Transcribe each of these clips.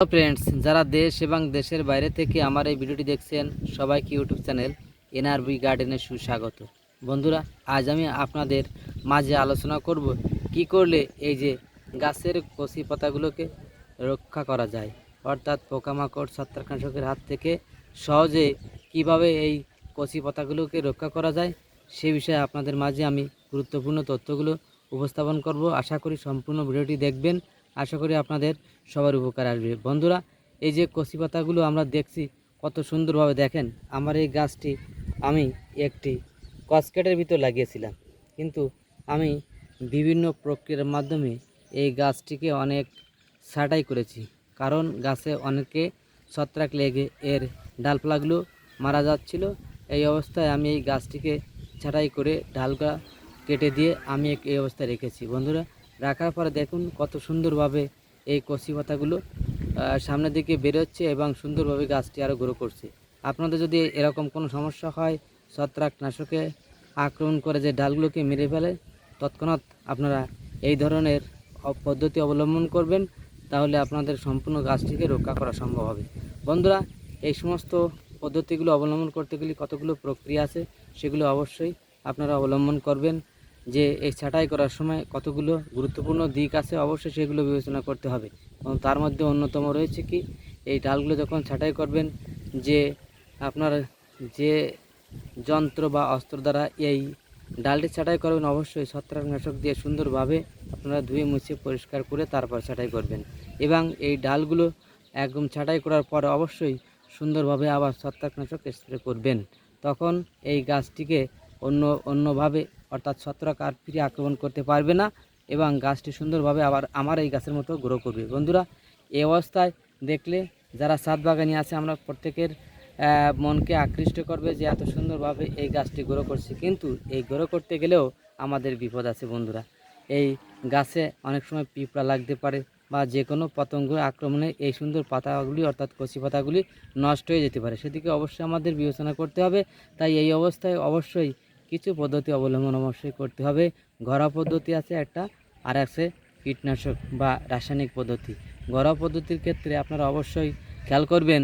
Hello friends যারা দেশ এবং দেশের বাইরে থেকে আমার এই ভিডিওটি দেখছেন, সবাইকে ইউটিউব চ্যানেল এনআরবি গার্ডেনে সুস্বাগত। বন্ধুরা, আজ আমি আপনাদের মাঝে আলোচনা করব, কি করলে এই যে গাছের কচি পাতাগুলোকে রক্ষা করা যায়, অর্থাৎ পোকামাকড়, ছত্রাকনাশকের হাত থেকে সহজে কীভাবে এই কচি পাতাগুলোকে রক্ষা করা যায়, সে বিষয়ে আপনাদের মাঝে আমি গুরুত্বপূর্ণ তথ্যগুলো উপস্থাপন করব। আশা করি সম্পূর্ণ ভিডিওটি দেখবেন। আশা করি আপনাদের সবার উপকার আসবে। বন্ধুরা, এই যে কচি পাতাগুলো আমরা দেখছি, কত সুন্দরভাবে দেখেন, আমার এই গাছটি আমি একটি কসকেটের ভিতর লাগিয়েছিলাম। কিন্তু আমি বিভিন্ন প্রক্রিয়ার মাধ্যমে এই গাছটিকে অনেক ছাঁটাই করেছি। কারণ গাছে অনেকে ছত্রাক লেগে এর ডালপালাগুলো মারা যাচ্ছিল। এই অবস্থায় আমি এই গাছটিকে ছাঁটাই করে ডালগা কেটে দিয়ে আমি এই অবস্থায় রেখেছি। বন্ধুরা রাখার পরে দেখুন কত সুন্দরভাবে এই কচি পাতাগুলো সামনের দিকে বেরোচ্ছে এবং সুন্দরভাবে গাছটি আরও গ্রো করছে। আপনাদের যদি এরকম কোনো সমস্যা হয়, ছত্রাকনাশকে আক্রমণ করে যে ডালগুলোকে মেরে ফেলে, তৎক্ষণাৎ আপনারা এই ধরনের পদ্ধতি অবলম্বন করবেন, তাহলে আপনাদের সম্পূর্ণ গাছটিকে রক্ষা করা সম্ভব হবে। বন্ধুরা, এই সমস্ত পদ্ধতিগুলো অবলম্বন করতে গেলে কতগুলো প্রক্রিয়া আছে, সেগুলো অবশ্যই আপনারা অবলম্বন করবেন। যে এই ছাঁটাই করার সময় কতগুলো গুরুত্বপূর্ণ দিক আছে, অবশ্যই সেগুলো বিবেচনা করতে হবে। এবং তার মধ্যে অন্যতম রয়েছে কি, এই ডালগুলো যখন ছাঁটাই করবেন, যে আপনার যে যন্ত্র বা অস্ত্র দ্বারা এই ডালটি ছাঁটাই করবেন, অবশ্যই ছত্রাকনাশক দিয়ে সুন্দরভাবে আপনারা ধুয়ে মুছে পরিষ্কার করে তারপর ছাঁটাই করবেন। এবং এই ডালগুলো একদম ছাঁটাই করার পর অবশ্যই সুন্দরভাবে আবার ছত্রাকনাশক স্প্রে করবেন। তখন এই গাছটিকে অন্য, অন্যভাবে অর্থাৎ ছত্রাক আর ফিরে আক্রমণ করতে পারবে না এবং গাছটি সুন্দরভাবে আবার আমার এই গাছের মতো গ্রো করবে। বন্ধুরা, এই অবস্থায় দেখলে যারা ছাদ বাগানি আছে, আমরা প্রত্যেকের মনকে আকৃষ্ট করবে যে এত সুন্দরভাবে এই গাছটি গ্রো করছে। কিন্তু এই গ্রো করতে গেলেও আমাদের বিপদ আছে, বন্ধুরা। এই গাছে অনেক সময় পিঁপড়া লাগতে পারে বা যে কোনো পতঙ্গ আক্রমণে এই সুন্দর পাতাগুলি, অর্থাৎ কচি পাতাগুলি নষ্ট হয়ে যেতে পারে। সেদিকে অবশ্যই আমাদের বিবেচনা করতে হবে। তাই এই অবস্থায় অবশ্যই কিছু পদ্ধতি অবলম্বন অবশ্যই করতে হবে। ঘরোয়া পদ্ধতি আছে একটা, আর আছে কীটনাশক বা রাসায়নিক পদ্ধতি। ঘরোয়া পদ্ধতির ক্ষেত্রে আপনারা অবশ্যই খেয়াল করবেন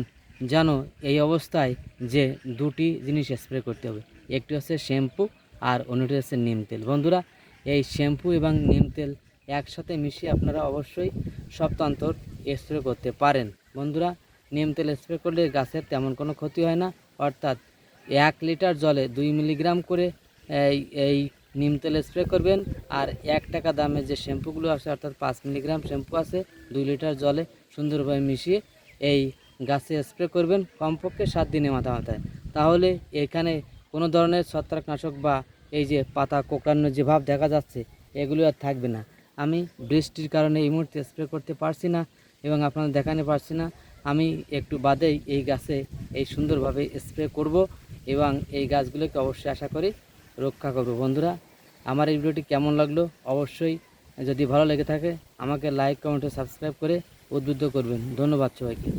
যেন এই অবস্থায় যে দুটি জিনিস স্প্রে করতে হবে। একটি হচ্ছে শ্যাম্পু আর অন্যটি হচ্ছে নিম তেল। বন্ধুরা, এই শ্যাম্পু এবং নিম তেল একসাথে মিশিয়ে আপনারা অবশ্যই সপ্তান্তর স্প্রে করতে পারেন। বন্ধুরা, নিম তেল স্প্রে করলে গাছের তেমন কোনো ক্ষতি হয় না, অর্থাৎ এক লিটার জলে দুই মিলিগ্রাম করে এই এই নিম তেল স্প্রে করবেন। আর এক টাকা দামে যে শ্যাম্পুগুলো আছে, অর্থাৎ পাঁচ মিলিগ্রাম শ্যাম্পু আছে, দুই লিটার জলে সুন্দরভাবে মিশিয়ে এই গাছে স্প্রে করবেন। কমপক্ষে সাত দিনে মাথা মাথায়। তাহলে এখানে কোনো ধরনের ছত্রাকনাশক বা এই যে পাতা কোকড়ানোর যে ভাব দেখা যাচ্ছে, এগুলো আর থাকবে না। আমি বৃষ্টির কারণে এই মুহূর্তে স্প্রে করতে পারছি না এবং আপনাদের দেখাতে পারছি না। আমি একটু বাদেই এই গাছে এই সুন্দরভাবে স্প্রে করব এবং এই গাছগুলোকে অবশ্যই আশা করি রক্ষা করব। বন্ধুরা, আমার এই ভিডিওটি কেমন লাগল? অবশ্যই যদি ভালো লেগে থাকে, আমাকে লাইক কমেন্ট সাবস্ক্রাইব করে উদ্বুদ্ধ করবেন। ধন্যবাদ সবাইকে।